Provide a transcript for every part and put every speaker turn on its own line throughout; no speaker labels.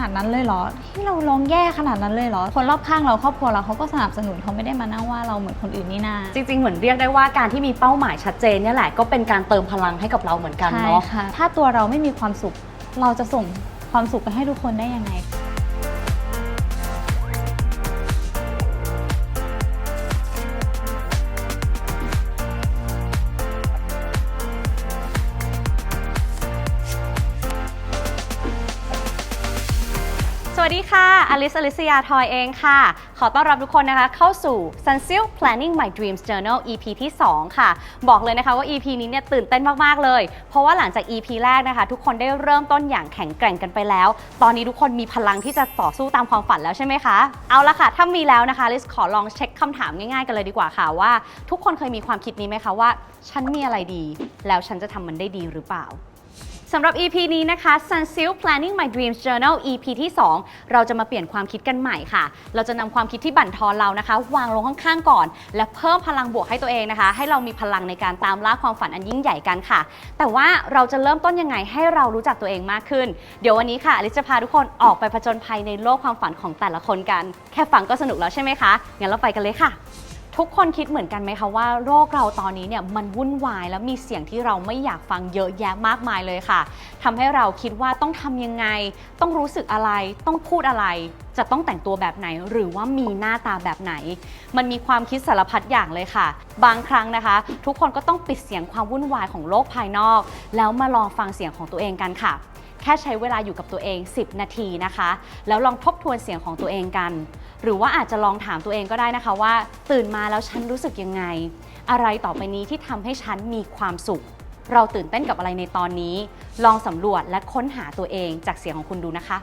นาดนั้นเลยเหรอ ที่เราร้องแย่ขนาดนั้นเลยเหรอ คนรอบข้างเราครอบครัวเราเขาก็สนับสนุนเขาไม่ได้มานั่งว่าเราเหมือนคนอื่นนี่นา
จริง ๆ เหมือนเรียกได้ว่าการที่มีเป้าหมายชัดเจนเนี่ยแหละก็เป็นการเติมพลังให้กับเราเหมือนกัน
ใช่
เนาะ
ค่ะถ้าตัวเราไม่มีความสุข เราจะส่งความสุขไปให้ทุกคนได้ยังไง
วัสดีค่ะ อลิส อลิสยาทอยเองค่ะ ขอต้อนรับทุกคนนะคะ เข้าสู่ Sunsil Planning My Dreams Journal EP ที่ 2 ค่ะ บอกเลยนะคะว่า EP นี้เนี่ยตื่นเต้นมาก ๆ เลย เพราะว่าหลังจาก EP แรกนะคะ ทุกคนได้เริ่มต้นอย่างแข็งแกร่งกันไปแล้ว ตอนนี้ทุกคนมีพลังที่จะต่อสู้ตามความฝันแล้วใช่ไหมคะ เอาละค่ะ ถ้ามีแล้วนะคะลิสขอลองเช็คคำถามง่าย ๆ กันเลยดีกว่าค่ะว่า ทุกคนเคยมีความคิดนี้ไหมคะว่า ฉันมีอะไรดี แล้วฉันจะทำมันได้ดีหรือเปล่า สำหรับ EP นี้นะคะ Sunsil Planning My Dreams Journal EP ที่ 2 เราจะมาเปลี่ยนความคิดกันใหม่ค่ะ เราจะนำความคิดที่บั่นทอนเรานะคะ วางลงข้างๆก่อน และเพิ่มพลังบวกให้ตัวเองนะคะ ให้เรามีพลังในการตามล่าความฝันอันยิ่งใหญ่กันค่ะ แต่ว่าเราจะเริ่มต้นยังไงให้เรารู้จักตัวเองมากขึ้น เดี๋ยววันนี้ค่ะอลิซจะพาทุกคนออกไปผจญภัยในโลกความฝันของแต่ละคนกัน แค่ฟังก็สนุกแล้วใช่ไหมคะงั้นเราไปกันเลยค่ะ ทุกคนคิดเหมือนกันไหมคะว่าโรคเราตอนนี้เนี่ยมันวุ่นวายแล้วมีเสียงที่เราไม่อยากฟังเยอะแยะมากมายเลยค่ะทำให้เราคิดว่าต้องทำยังไง ต้องรู้สึกอะไร ต้องพูดอะไร จะต้องแต่งตัวแบบไหน หรือว่ามีหน้าตาแบบไหน มันมีความคิดสารพัดอย่างเลยค่ะ บางครั้งนะคะ ทุกคนก็ต้องปิดเสียงความวุ่นวายของโลกภายนอก แล้วมาลองฟังเสียงของตัวเองกันค่ะ แค่ใช้เวลาอยู่กับตัวเอง 10 นาทีนะคะ แล้วลองทบทวนเสียงของตัวเองกัน หรือว่าอาจจะลองถามตัวเองก็ได้นะคะว่า ตื่นมาแล้วฉันรู้สึกยังไง อะไรต่อไปนี้ที่ทำให้ฉันมีความสุข เราตื่นเต้นกับอะไรในตอนนี้ ลองสำรวจและค้นหาตัวเองจากเสียงของคุณดูนะคะ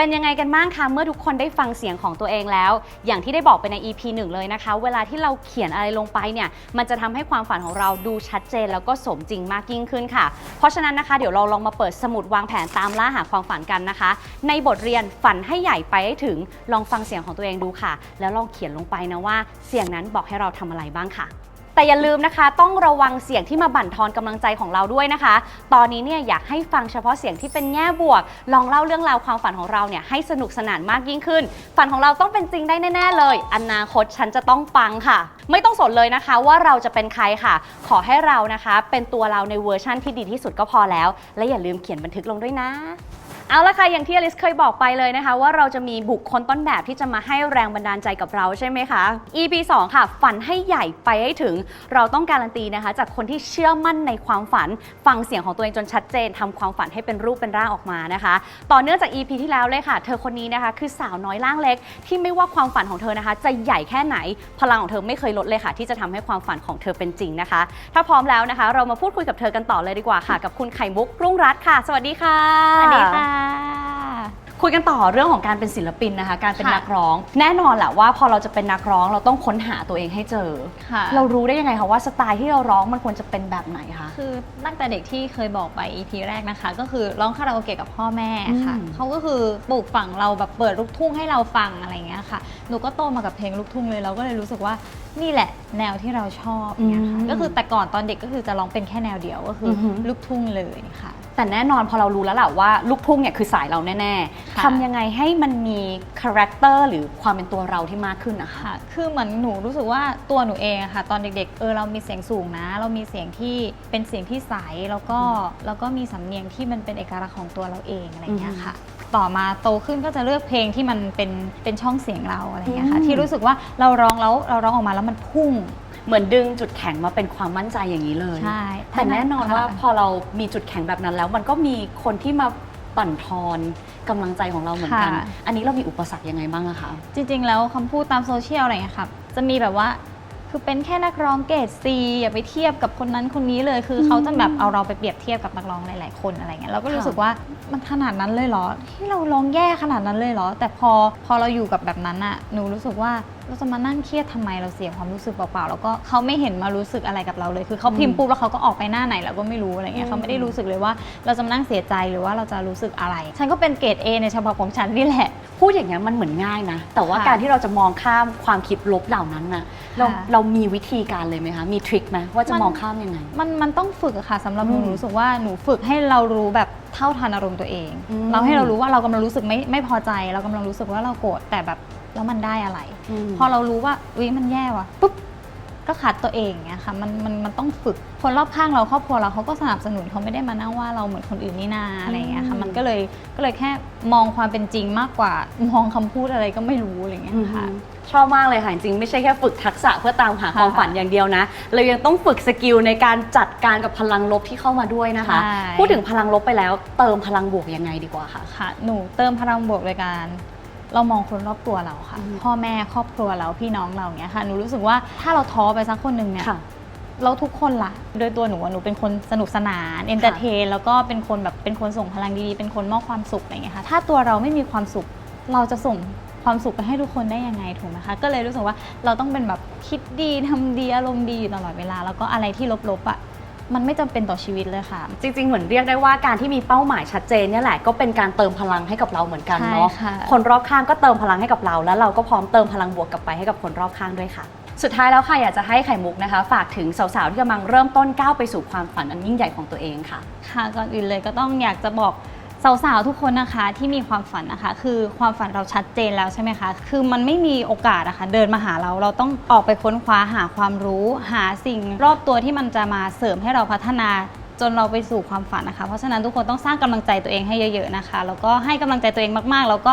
เป็นยังไงกันบ้างคะเมื่อทุกคนได้ฟังเสียงของตัวเองแล้ว อย่างที่ได้บอกไปใน EP 1 เลยนะคะ เวลาที่เราเขียนอะไรลงไปเนี่ยมันจะทำให้ความฝันของเราดูชัดเจน แล้วก็สมจริงมากยิ่งขึ้นค่ะ เพราะฉะนั้นนะคะเดี๋ยวเราลองมาเปิดสมุดวางแผนตามล่าหาความฝันกันนะคะ ในบทเรียนฝันให้ใหญ่ไปให้ถึงลองฟังเสียงของตัวเองดูค่ะ แล้วลองเขียนลงไปนะว่าเสียงนั้นบอกให้เราทำอะไรบ้างค่ะ แต่อย่าลืมนะคะ ต้องระวังเสียงที่มาบั่นทอนกำลังใจของเราด้วยนะคะ ตอนนี้เนี่ยอยากให้ฟังเฉพาะเสียงที่เป็นแง่บวก ลองเล่าเรื่องราวความฝันของเราเนี่ยให้สนุกสนานมากยิ่งขึ้น ฝันของเราต้องเป็นจริงได้แน่ ๆ เลย อนาคตฉันจะต้องปังค่ะ ไม่ต้องสนเลยนะคะว่าเราจะเป็นใครค่ะ ขอให้เรานะคะ เป็นตัวเราในเวอร์ชั่นที่ดีที่สุดก็พอแล้ว และอย่าลืมเขียนบันทึกลงด้วยนะ เอาละค่ะ อย่างที่อลิสเคยบอกไปเลยนะคะ ว่าเราจะมีบุคคลต้นแบบที่จะมาให้แรงบันดาลใจกับเราใช่ไหมคะ EP 2 ค่ะ ฝันให้ใหญ่ไปให้ถึง เราต้องการันตีนะคะ จากคนที่เชื่อมั่นในความฝัน ฟังเสียงของตัวเองจนชัดเจนทำความฝันให้เป็นรูปเป็นร่างออกมานะคะ ต่อเนื่องจาก EP ที่แล้วเลยค่ะ เธอคนนี้นะคะ คือสาวน้อยร่างเล็ก ที่ไม่ว่าความฝันของเธอนะคะ จะใหญ่แค่ไหน พลังของเธอไม่เคยลดเลยค่ะ ที่จะทำให้ความฝันของเธอเป็นจริงนะคะ ถ้าพร้อมแล้วนะคะ เรามาพูดคุยกับเธอกันต่อเลยดีกว่าค่ะ กับคุณไข่มุกรุ่งรัตน์ค่ะ สวัสดีค่ะ
สวัสดีค่ะ
คุยกันต่อเรื่องของการเป็นศิลปินนะคะ การเป็น
ค่ะ
นักร้อง แน่นอนแหละว่าพอเราจะเป็นนักร้องเราต้องค้นหาตัวเองให้เจอ
ค่ะ
เรารู้ได้ยังไงคะว่าสไตล์ที่เราร้องมันควรจะเป็นแบบไหนคะ
คือตั้งแต่เด็กที่เคยบอกไป EP แรกนะคะ ก็คือร้องคาราโอเกะกับพ่อแม่ค่ะ
อืม
เขาก็คือปลูกฝังเราแบบเปิดลูกทุ่งให้เราฟังอะไรอย่างเงี้ยค่ะหนูก็โตมากับเพลงลูกทุ่งเลยเราก็เลยรู้สึกว่านี่แหละแนวที่เราชอบเนี่ยค่ะ
อืม
ก็คือแต่ก่อนตอนเด็กก็คือจะร้องเป็นแค่แนวเดียวก็คืออ
อหือ
ลูกทุ่งเลยค่ะ
แต่แน่นอนพอเรารู้แล้วแหละว่าลูกทุ่งเนี่ยคือสายเราแน่
ค่ะ
ๆทำยังไงให้มันมีคาแรคเตอร์หรือความเป็นตัวเราที่มากขึ้นนะคะ
ค่ะ คือเหมือนหนูรู้สึกว่าตัวหนูเองอะค่ะ ตอนเด็กๆ เออเรามีเสียงสูงนะ เรามีเสียงที่เป็นเสียงที่ใสแล้วก็แล้วก็มีสำเนียงที่มันเป็นเอกลักษณ์ของตัวเราเองอะไรอย่างเงี้ยค่ะ ต่อมาโตขึ้นก็จะเลือกเพลงที่มันเป็นเป็นช่องเสียงเราอะไรอย่างเงี้ยค่ะ
อืม
ที่รู้สึกว่าเราร้องแล้วเราร้องออกมาแล้วมันพุ่ง
เหมือนดึงจุดแข็งมาเป็นความมั่นใจอย่างนี้เลย
ใช่
แต่แน่นอนว่า
ค่ะ
พอเรามีจุดแข็งแบบนั้นแล้ว มันก็มีคนที่มาปั่นทอนกำลังใจของเราเหมือนกัน
ค่ะ
อันนี้เรามีอุปสรรคยังไงบ้างอะคะ
จริงๆ แล้วคำพูดตามโซเชียลอะไรอย่างเงี้ยค่ะจะมีแบบว่าคือเป็นแค่นักร้องเกรดซีอย่าไปเทียบกับคนนั้นคนนี้เลย คือเขาจะแบบเอาเราไปเปรียบเทียบกับนักร้องหลายๆคนอะไรเงี้ยเราก็รู้สึกว่ามันขนาดนั้นเลยเหรอที่เราร้องแย่ขนาดนั้นเลยเหรอ แต่พอพอเราอยู่กับแบบนั้นอะหนูรู้สึกว่า เราจะมานั่งเครียดทำไมเราเสียความรู้สึกเปล่าๆแล้วก็เขาไม่เห็นมารู้สึกอะไรกับเราเลย คือเขาพิมพ์ปุ๊บแล้วเขาก็ออกไปหน้าไหนเราก็ไม่รู้อะไรเงี้
อื
ย
ม
เขาไม่ได้รู้สึกเลยว่าเราจะมานั่งเสียใจหรือว่าเราจะรู้สึกอะไร ฉันก็เป็นเกรด A ในฉบับของฉันนี่แหละ
พูดอย่างนี้ยมันเหมือนง่ายนะ แต่ว่า
ค่ะ
การที่เราจะมองข้ามความคิดลบเหล่านั้นน่ะเรา
ค่ะ
เรามีวิธีการเลยไหมคะ มีทริคไหมว่าจะ
มัน
มองข้ามยังไง
มันมันต้องฝึกอะค่ะสำหรับหนู
อืม
หนูรู้สึกว่าหนูฝึกให้เรารู้แบบเท่าทันอารมณ์ตัวเอง
อืม
เราให้เรารู้ว่าเรากำลังรู้สึกไม่ไม่พอใจ เรากำลังรู้สึกว่าเราโกรธแต่แบบ แล้วมันได้อะไร
ม
พอเรารู้ว่าอุ้ยมันแย่ว่ะปุ๊บก็คัดตัวเองอย่างเงี้ยค่ะมันมันมันต้องฝึกคนรอบข้างเราครอบครัวเราเขาก็สนับสนุนเขาไม่ได้มานั่งว่าเราเหมือนคนอื่นนี่นาอะไรอย่างเงี้ยค่ะมันก็เลยก็เลยแค่มองความเป็นจริงมากกว่ามองคำพูดอะไรก็ไม่รู้อะไรอย่างเงี้ย
อืม
ค่ะ
ชอบมากเลยค่ะจริงๆไม่ใช่แค่ฝึกทักษะเพื่อตามหา
ค่ะ
ความฝันอย่างเดียวนะ เรายังต้องฝึกสกิลในการจัดการกับพลังลบที่เข้ามาด้วยนะคะ
ใช่
พูดถึงพลังลบไปแล้ว เติมพลังบวกยังไงดีกว่าค่ะ
ค่ะหนูเติมพลังบวกโดยการ เรามองคนรอบตัวเราค่ะ
อืม
พ่อแม่ครอบครัวเราพี่น้องเราเนี้ยค่ะหนูรู้สึกว่าถ้าเราท้อไปสักคนหนึ่งเนี่ย
ค่ะ
เราทุกคนล่ะโดยตัวหนูอะหนูเป็นคนสนุกสนานเอนเตอร์เทนแล้วก็เป็นคนแบบเป็นคนส่งพลังดีๆ เป็นคนมอบความสุขอะไรอย่างเงี้ยค่ะถ้าตัวเราไม่มีความสุขเราจะส่งความสุขไปให้ทุกคนได้ยังไงถูกไหมคะก็เลยรู้สึกว่าเราต้องเป็นแบบคิดดีทำดีอารมณ์ดีอยู่ตลอดเวลา แล้วก็อะไรที่ลบๆอะ มันไม่จำเป็นต่อชีวิตเลยค่ะ
จริง ๆ เหมือนเรียกได้ว่าการที่มีเป้าหมายชัดเจนเนี่ยแหละก็เป็นการเติมพลังให้กับเราเหมือนกันเนาะ
ใช่ค่ะ
คนรอบข้างก็เติมพลังให้กับเรา แล้วเราก็พร้อมเติมพลังบวกกลับไปให้กับคนรอบข้างด้วยค่ะ สุดท้ายแล้วค่ะอยากจะให้ไข่มุกนะคะ ฝากถึงสาวๆที่กำลังเริ่มต้นก้าวไปสู่ความฝันอันยิ่งใหญ่ของตัวเองค่ะ
ค่ะก่อนอื่นเลยก็ต้องอยากจะบอก สาวๆทุกคนนะคะที่มีความฝันนะคะ คือความฝันเราชัดเจนแล้วใช่ไหมคะ คือมันไม่มีโอกาสนะคะเดินมาหาเราเราต้องออกไปค้นคว้าหาความรู้ หาสิ่งรอบตัวที่มันจะมาเสริมให้เราพัฒนาจนเราไปสู่ความฝันนะคะ เพราะฉะนั้นทุกคนต้องสร้างกำลังใจตัวเองให้เยอะๆนะคะ แล้วก็ให้กำลังใจตัวเองมากๆ แล้วก็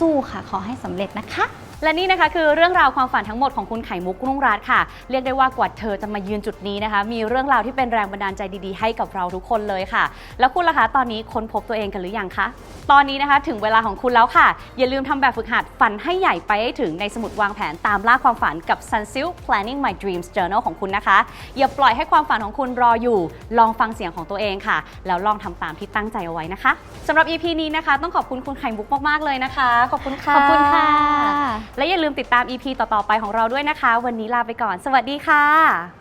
สู้ๆค่ะ ขอให้สำเร็จนะคะ
และนี่นะคะคือเรื่องราวความฝันทั้งหมดของคุณไข่มุกรุ่งรัตน์ค่ะ เรียกได้ว่ากว่าเธอจะมายืนจุดนี้นะคะ มีเรื่องราวที่เป็นแรงบันดาลใจดีๆ ให้กับเราทุกคนเลยค่ะ แล้วคุณล่ะคะตอนนี้ค้นพบตัวเองกันหรือยังคะตอนนี้นะคะถึงเวลาของคุณแล้วค่ะ อย่าลืมทำแบบฝึกหัดฝันให้ใหญ่ไปให้ถึงในสมุดวางแผนตามล่าความฝันกับ Sunsil Planning My Dreams Journal ของคุณนะคะ อย่าปล่อยให้ความฝันของคุณรออยู่ ลองฟังเสียงของตัวเองค่ะ แล้วลองทำตามที่ตั้งใจเอาไว้นะคะสำหรับ EP นี้นะคะ ต้องขอบคุณคุณไข่มุกมากๆเลยนะคะ ขอบคุณค่ะ
ขอบคุณค่ะ
และอย่าลืมติดตาม EP ต่อๆไปของเราด้วยนะคะ วันนี้ลาไปก่อน สวัสดีค่ะ